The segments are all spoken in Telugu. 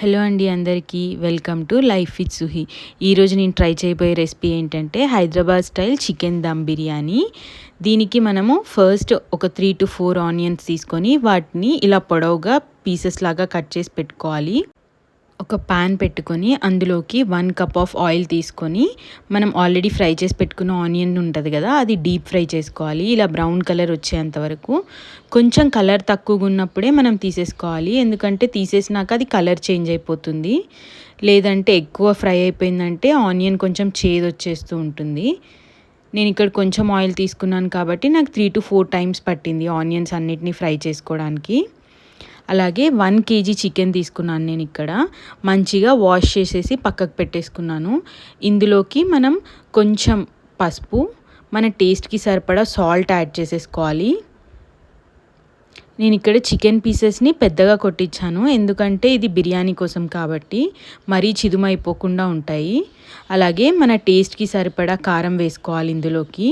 హలో అండి అందరికీ welcome to life with Suhi. ఈరోజు నేను ట్రై చేయబోయే రెసిపీ ఏంటంటే హైదరాబాద్ స్టైల్ చికెన్ దమ్ బిర్యానీ. దీనికి మనము ఫస్ట్ ఒక త్రీ టు ఫోర్ ఆనియన్స్ తీసుకొని వాటిని ఇలా పొడవుగా పీసెస్ లాగా కట్ చేసి పెట్టుకోవాలి. ఒక పాన్ పెట్టుకొని అందులోకి వన్ కప్ ఆఫ్ ఆయిల్ తీసుకొని మనం ఆల్రెడీ ఫ్రై చేసి పెట్టుకున్న ఆనియన్ ఉంటుంది కదా అది డీప్ ఫ్రై చేసుకోవాలి. ఇలా బ్రౌన్ కలర్ వచ్చేంత వరకు కొంచెం కలర్ తక్కువగా ఉన్నప్పుడే మనం తీసేసుకోవాలి. ఎందుకంటే తీసేసినాక అది కలర్ చేంజ్ అయిపోతుంది. లేదంటే ఎక్కువ ఫ్రై అయిపోయిందంటే ఆనియన్ కొంచెం చేదు వచ్చేస్తూ ఉంటుంది. నేను ఇక్కడ కొంచెం ఆయిల్ తీసుకున్నాను కాబట్టి నాకు త్రీ టు ఫోర్ టైమ్స్ పట్టింది ఆనియన్స్ అన్నిటిని ఫ్రై చేసుకోవడానికి. అలాగే వన్ కేజీ చికెన్ తీసుకున్నాను నేను ఇక్కడ. మంచిగా వాష్ చేసేసి పక్కకు పెట్టేసుకున్నాను. ఇందులోకి మనం కొంచెం పసుపు మన టేస్ట్కి సరిపడా సాల్ట్ యాడ్ చేసేసుకోవాలి. నేను ఇక్కడ చికెన్ పీసెస్ని పెద్దగా కొట్టించాను. ఎందుకంటే ఇది బిర్యానీ కోసం కాబట్టి మరీ చిదుమైపోకుండా ఉంటాయి. అలాగే మన టేస్ట్కి సరిపడా కారం వేసుకోవాలి ఇందులోకి.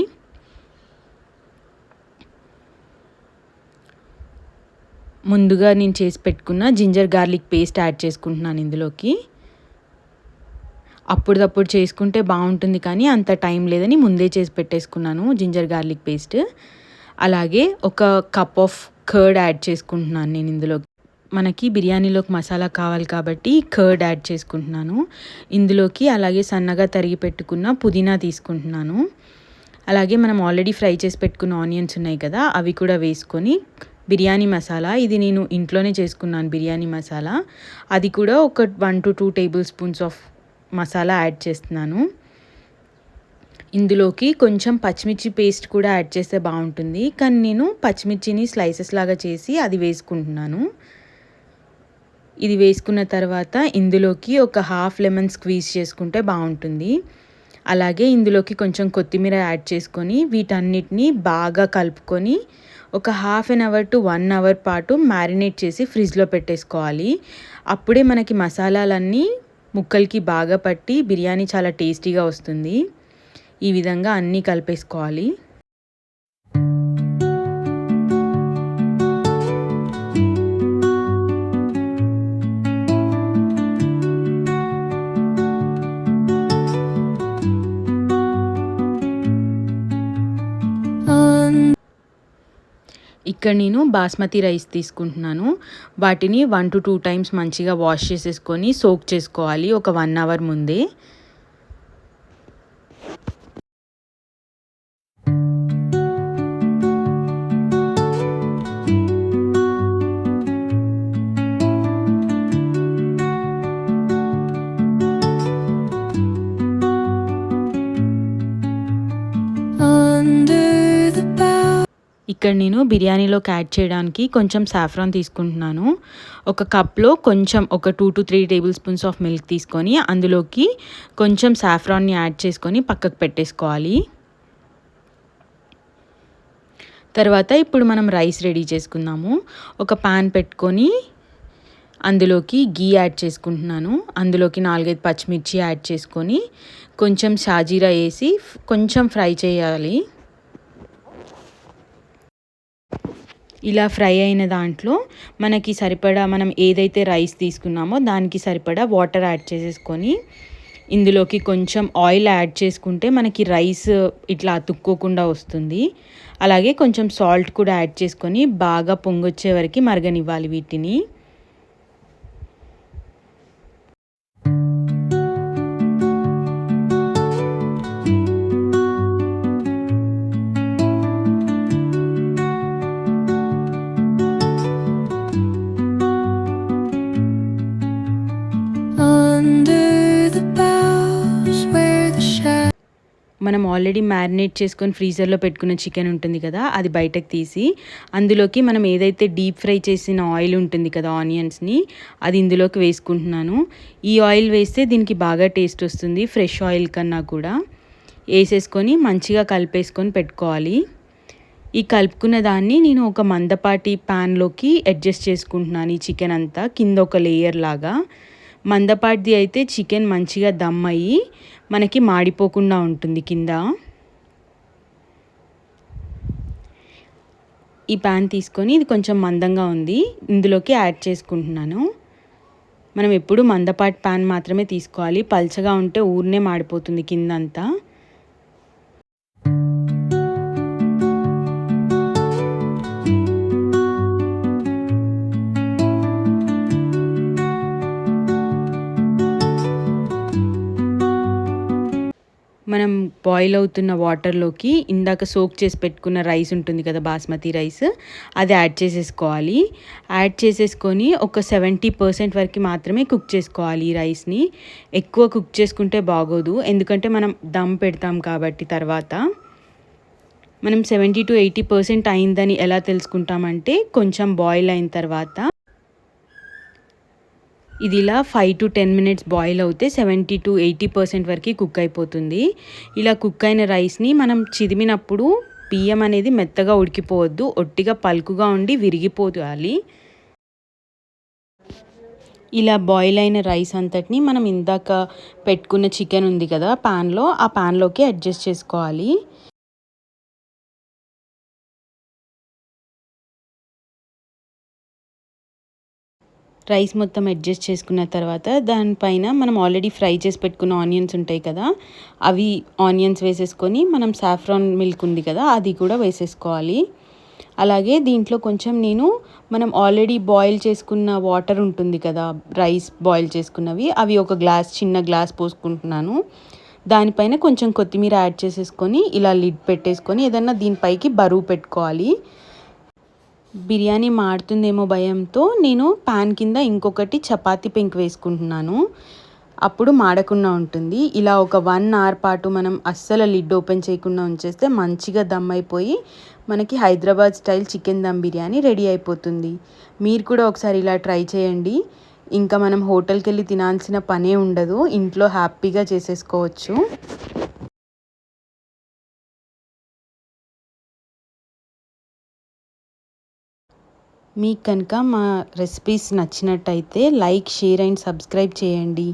ముందుగా నేను చేసి పెట్టుకున్న జింజర్ గార్లిక్ పేస్ట్ యాడ్ చేసుకుంటున్నాను ఇందులోకి. అప్పుడప్పుడు చేసుకుంటే బాగుంటుంది కానీ అంత టైం లేదని ముందే చేసి పెట్టేసుకున్నాను జింజర్ గార్లిక్ పేస్ట్. అలాగే ఒక కప్ ఆఫ్ కర్డ్ యాడ్ చేసుకుంటున్నాను నేను ఇందులో మనకి బిర్యానీలోకి మసాలా కావాలి కాబట్టి కర్డ్ యాడ్ చేసుకుంటున్నాను. ఇందులోకి అలాగే సన్నగా తరిగి పెట్టుకున్న పుదీనా తీసుకుంటున్నాను. అలాగే మనం ఆల్రెడీ ఫ్రై చేసి పెట్టుకున్న ఆనియన్స్ ఉన్నాయి కదా అవి కూడా వేసుకొని బిర్యానీ మసాలా. ఇది నేను ఇంట్లోనే చేసుకున్నాను బిర్యానీ మసాలా. అది కూడా ఒక one to two tablespoons of masala add చేస్తున్నాను. ఇందులోకి కొంచెం పచ్చిమిర్చి పేస్ట్ కూడా యాడ్ చేస్తే బాగుంటుంది. కానీ నేను పచ్చిమిర్చిని స్లైసెస్ లాగా చేసి అది వేసుకుంటున్నాను. ఇది వేసుకున్న తర్వాత ఇందులోకి ఒక హాఫ్ లెమన్ స్క్వీజ్ చేసుకుంటే బాగుంటుంది. అలాగే ఇందులోకి కొంచెం కొత్తిమీర యాడ్ చేసుకొని వీటన్నిటిని బాగా కలుపుకొని ఒక half an hour to one hour పాటు మ్యారినేట్ చేసి ఫ్రిడ్జ్లో పెట్టేసుకోవాలి. అప్పుడే మనకి మసాలాలన్నీ ముక్కలకి బాగా పట్టి బిర్యానీ చాలా టేస్టీగా వస్తుంది. ఈ విధంగా అన్నీ కలిపేసుకోవాలి. ఇక్కడ నేను బాస్మతి రైస్ తీసుకుంటున్నాను. వాటిని వన్ టు టూ టైమ్స్ మంచిగా వాష్ చేసేసుకొని సోక్ చేసుకోవాలి. ఒక వన్ అవర్ ముందే. ఇక్కడ నేను బిర్యానీలోకి యాడ్ చేయడానికి కొంచెం సాఫ్రాన్ తీసుకుంటున్నాను. ఒక కప్లో కొంచెం ఒక two to three tablespoons of milk తీసుకొని అందులోకి కొంచెం సాఫ్రాన్ని యాడ్ చేసుకొని పక్కకు పెట్టేసుకోవాలి. తర్వాత ఇప్పుడు మనం రైస్ రెడీ చేసుకుందాము. ఒక పాన్ పెట్టుకొని అందులోకి గీ యాడ్ చేసుకుంటున్నాను. అందులోకి నాలుగైదు పచ్చిమిర్చి యాడ్ చేసుకొని కొంచెం షాజీరా వేసి కొంచెం ఫ్రై చేయాలి. ఇలా ఫ్రై అయిన దాంట్లో మనకి సరిపడా మనం ఏదైతే రైస్ తీసుకున్నామో దానికి సరిపడా వాటర్ యాడ్ చేసేసుకొని ఇందులోకి కొంచెం ఆయిల్ యాడ్ చేసుకుంటే మనకి రైస్ ఇట్లా అతుక్కోకుండా వస్తుంది. అలాగే కొంచెం సాల్ట్ కూడా యాడ్ చేసుకొని బాగా పొంగొచ్చే వరకు మరగనివ్వాలి వీటిని. మనం ఆల్రెడీ మ్యారినేట్ చేసుకొని ఫ్రీజర్లో పెట్టుకున్న చికెన్ ఉంటుంది కదా అది బయటకు తీసి అందులోకి మనం ఏదైతే డీప్ ఫ్రై చేసిన ఆయిల్ ఉంటుంది కదా ఆనియన్స్ని అది ఇందులోకి వేసుకుంటున్నాను. ఈ ఆయిల్ వేస్తే దీనికి బాగా టేస్ట్ వస్తుంది ఫ్రెష్ ఆయిల్ కన్నా కూడా. వేసేసుకొని మంచిగా కలిపేసుకొని పెట్టుకోవాలి. ఈ కలుపుకున్న దాన్ని నేను ఒక మందపాటి ప్యాన్లోకి అడ్జస్ట్ చేసుకుంటున్నాను ఈ చికెన్ అంతా కింద ఒక లేయర్ లాగా. మందపాటిది అయితే చికెన్ మంచిగా దమ్ అయ్యి మనకి మాడిపోకుండా ఉంటుంది కింద. ఈ ప్యాన్ తీసుకొని ఇది కొంచెం మందంగా ఉంది. ఇందులోకి యాడ్ చేసుకుంటున్నాను. మనం ఎప్పుడు మందపాటి ప్యాన్ మాత్రమే తీసుకోవాలి. పల్చగా ఉంటే ఊరినే మాడిపోతుంది కిందంతా. మనం బాయిల్ అవుతున్న వాటర్లోకి ఇందాక సోక్ చేసి పెట్టుకున్న రైస్ ఉంటుంది కదా బాస్మతి రైస్ అది యాడ్ చేసేసుకోవాలి. యాడ్ చేసేసుకొని ఒక సెవెంటీ పర్సెంట్ వరకు మాత్రమే కుక్ చేసుకోవాలి ఈ రైస్ని ఎక్కువ కుక్ చేసుకుంటే బాగోదు ఎందుకంటే మనం దమ్ పెడతాం కాబట్టి తర్వాత. మనం సెవెంటీ టు ఎయిటీ పర్సెంట్ అయిందని ఎలా తెలుసుకుంటామంటే కొంచెం బాయిల్ అయిన తర్వాత ఇది ఇలా five to ten minutes boil అవుతే సెవెంటీ టు ఎయిటీ పర్సెంట్ వరకు కుక్ అయిపోతుంది. ఇలా కుక్ అయిన రైస్ని మనం చిదిమినప్పుడు బియ్యం అనేది మెత్తగా ఉడికిపోవద్దు ఒట్టిగా పలుకుగా ఉండి విరిగిపోవాలి. ఇలా బాయిల్ అయిన రైస్ అంతటిని మనం ఇందాక పెట్టుకున్న చికెన్ ఉంది కదా ప్యాన్లో ఆ ప్యాన్లోకి అడ్జస్ట్ చేసుకోవాలి. రైస్ మొత్తం అడ్జస్ట్ చేసుకున్న తర్వాత దానిపైన మనం ఆల్రెడీ ఫ్రై చేసి పెట్టుకున్న ఆనియన్స్ ఉంటాయి కదా అవి ఆనియన్స్ వేసేసుకొని మనం సాఫ్రాన్ మిల్క్ ఉంది కదా అది కూడా వేసేసుకోవాలి. అలాగే దీంట్లో కొంచెం నేను మనం ఆల్రెడీ బాయిల్ చేసుకున్న వాటర్ ఉంటుంది కదా రైస్ బాయిల్ చేసుకున్నవి అవి ఒక గ్లాస్ చిన్న గ్లాస్ పోసుకుంటున్నాను. దానిపైన కొంచెం కొత్తిమీర యాడ్ చేసేసుకొని ఇలా లిడ్ పెట్టేసుకొని ఏదన్నా దీనిపైకి బరువు పెట్టుకోవాలి. బిర్యానీ మాడుతుందేమో భయంతో నేను పాన్ కింద ఇంకొకటి చపాతీ పెంక్ వేసుకుంటున్నాను. అప్పుడు మాడకుండా ఉంటుంది. ఇలా ఒక వన్ అవర్ పాటు మనం అస్సలు లిడ్ ఓపెన్ చేయకుండా ఉంచేస్తే మంచిగా దమ్ అయిపోయి మనకి Hyderabad style chicken dum biryani ready అయిపోతుంది. మీరు కూడా ఒకసారి ఇలా ట్రై చేయండి. ఇంకా మనం హోటల్కి వెళ్ళి తినాల్సిన పనే ఉండదు. ఇంట్లో హ్యాపీగా చేసేసుకోవచ్చు. మీకు కనుక మా రెసిపీస్ నచ్చినట్టయితే లైక్ షేర్ అండ్ సబ్స్క్రైబ్ చేయండి.